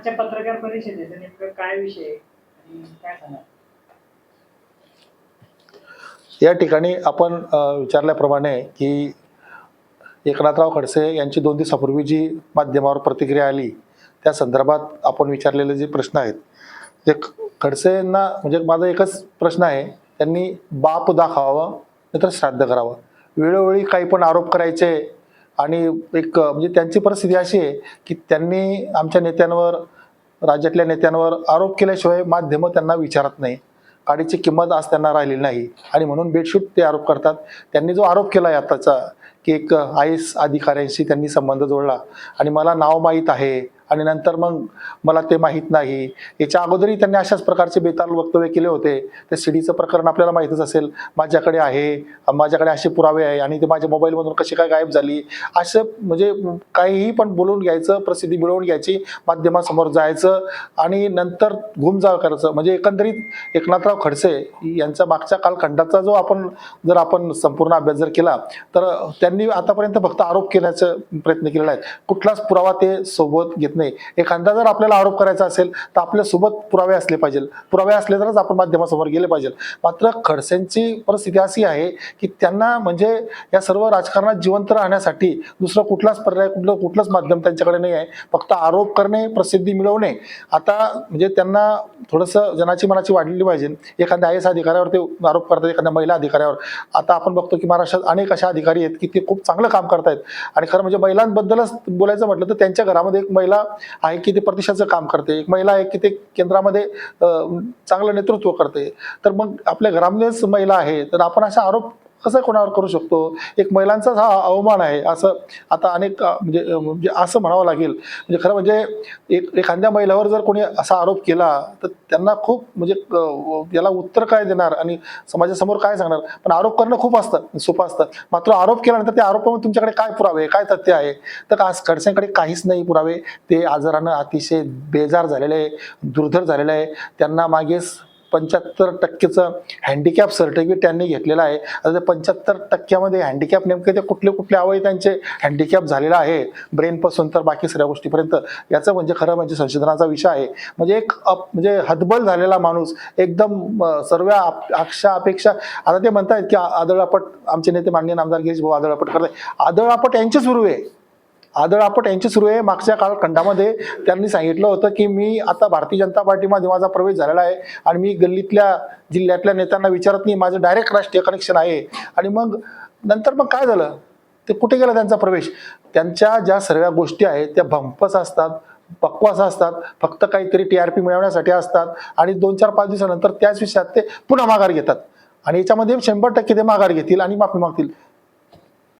आजच्या पत्रकार परिषदेचा नेमकं काय विषय आणि काय सांगा या ठिकाणी आपण विचारल्याप्रमाणे की एकनाथराव खडसे यांची दोन दिवसापूर्वी जी माध्यमावर प्रतिक्रिया आली त्या संदर्भात आपण विचारलेले जे प्रश्न आहेत ते खडसेंना म्हणजे माझा एकच प्रश्न आहे त्यांनी बाप दाखवावं नाहीतर श्राद्ध करावं. वेळोवेळी काही पण आरोप करायचे आणि एक म्हणजे त्यांची परिस्थिती अशी आहे की त्यांनी आमच्या नेत्यांवर राज्यातल्या नेत्यांवर आरोप केल्याशिवाय माध्यमं त्यांना विचारत नाही. गाडीची किंमत आज त्यांना राहिलेली नाही. आणि म्हणून बेडशूट ते आरोप करतात. त्यांनी जो आरोप केला आहे आताचा की एक आय एस अधिकाऱ्यांशी त्यांनी संबंध जोडला. आणि मला नाव माहीत आहे. आणि नंतर मग मला ते माहीत नाही. याच्या अगोदरही त्यांनी अशाच प्रकारचे बेताल वक्तव्य केले होते. ते सीडीचं प्रकरण आपल्याला माहीतच असेल. माझ्याकडे आहे. माझ्याकडे असे पुरावे आहे. आणि ते माझ्या मोबाईलमधून कशी काय गायब झाली? असं म्हणजे काहीही पण बोलून घ्यायचं प्रसिद्धी मिळवून घ्यायची माध्यमासमोर जायचं आणि नंतर घुमजाव करायचं. म्हणजे एकंदरीत एकनाथराव खडसे यांचा मागच्या कालखंडाचा जो आपण जर आपण संपूर्ण अभ्यास जर केला तर त्यांनी आतापर्यंत फक्त आरोप केल्याचा प्रयत्न केलेला आहे. कुठलाच पुरावा ते सोबत घेत नाही. एखादा जर आपल्याला आरोप करायचा असेल तर आपल्यासोबत पुरावे असले पाहिजे पुरावे असले तरच आपण माध्यमासमोर गेले पाहिजे मात्र खडसेंची परिस्थिती अशी आहे की त्यांना म्हणजे या सर्व राजकारणात जिवंत राहण्यासाठी दुसरा कुठलाच पर्याय कुठलं कुठलंच माध्यम त्यांच्याकडे नाही आहे. फक्त आरोप करणे प्रसिद्धी मिळवणे. आता म्हणजे त्यांना थोडंसं जनाची मनाची वाढलेली पाहिजे. एखाद्या आय एस अधिकाऱ्यावर ते आरोप करतात एखाद्या महिला अधिकाऱ्यावर. आता आपण बघतो की महाराष्ट्रात अनेक अशा अधिकारी आहेत की ते खूप चांगलं काम करतायत. आणि खरं म्हणजे महिलांबद्दलच बोलायचं म्हटलं तर त्यांच्या घरामध्ये एक महिला आहे की ते प्रतिष्ठाचं काम करते एक महिला आहे की ते केंद्रामध्ये चांगलं नेतृत्व करते. तर मग आपल्या घरामध्येच महिला आहे तर आपण असा आरोप असं कोणावर करू शकतो? एक महिलांचाच हा अवमान आहे. असं आता अनेक म्हणजे म्हणजे असं म्हणावं लागेल. म्हणजे खरं म्हणजे एक एखाद्या महिलावर जर कोणी असा आरोप केला तर त्यांना खूप म्हणजे याला उत्तर काय देणार आणि समाजासमोर काय सांगणार? पण आरोप करणं खूप असतं सोपं असतं. मात्र आरोप केल्यानंतर त्या आरोपामध्ये तुमच्याकडे काय पुरावे काय तथ्य आहे? तर आज खडसेंकडे काहीच नाही पुरावे? ते आजारानं अतिशय बेजार झालेले आहे दुर्धर झालेलं आहे. त्यांना मागेच पंच्याहत्तर टक्केचं हँडिकॅप सर्टिफिकेट त्यांनी घेतलेलं आहे. आता ते पंच्याहत्तर टक्क्यामध्ये हँडिकॅप नेमके ते कुठले कुठले अवयव त्यांचे हँडिकॅप झालेला आहे? ब्रेनपासून तर बाकी सगळ्या गोष्टीपर्यंत. याचं म्हणजे खरं म्हणजे संशोधनाचा विषय आहे. म्हणजे एक अप- म्हणजे हतबल झालेला माणूस एकदम सर्व आप- आक्षा अपेक्षा आता ते म्हणतायत की आदळापट आमचे नेते माननीय नामदार गिरीश भाऊ आदळापट करत आदळापट यांचे सुरू आहे. आदळ आपट यांची सुरू आहे. मागच्या कालखंडामध्ये त्यांनी सांगितलं होतं की मी आता भारतीय जनता पार्टीमध्ये माझा प्रवेश झालेला आहे आणि मी गल्लीतल्या जिल्ह्यातल्या नेत्यांना विचारत नाही. माझं डायरेक्ट राष्ट्रीय कनेक्शन आहे. आणि मग नंतर मग काय झालं? ते कुठे गेला त्यांचा प्रवेश? त्यांच्या ज्या सर्व गोष्टी आहेत त्या भंपस असतात बकवास असतात फक्त काहीतरी टी आर पी मिळवण्यासाठी असतात आणि दोन चार पाच दिवसानंतर त्याच विषयात ते पुन्हा माघार घेतात. आणि याच्यामध्ये शंभर टक्के ते माघार घेतील आणि माफी मागतील.